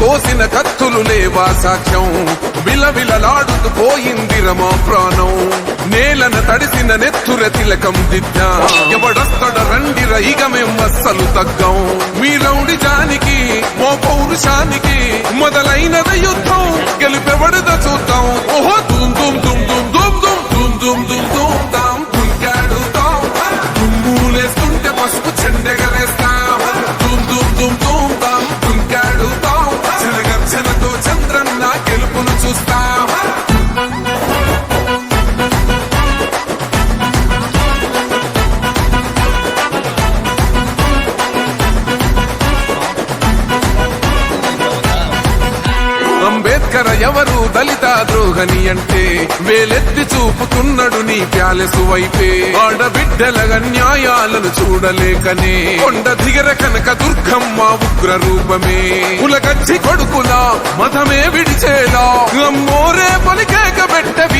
కోసిన కత్తులు లేవా సాక్ష్యం? విలవిలలాడుతూ పోయింది రమా ప్రాణం. నేలన తడిసిన నెత్తుర తిలకం దిద్దా. ఎవడొస్తడ రండి రైగ మేం అస్సలు తగ్గం. మీ రౌడి జానికి మో పౌరుషానికి మొదలైనది యుద్ధం. అంబేద్కర్ ఎవరు దళిత ద్రోహని అంటే వేలెత్తి చూపుతున్నాడు నీ ప్యాలెసు వైపే. ఆడబిడ్డల న్యాయాలను చూడలేకనే. కొండ దిగర కనక దుర్గమ్మ ఉగ్ర రూపమే. కులగచ్చి కొడుకులా మతమే విడిచేలా. అమ్మోరే పలికేక పెట్టవి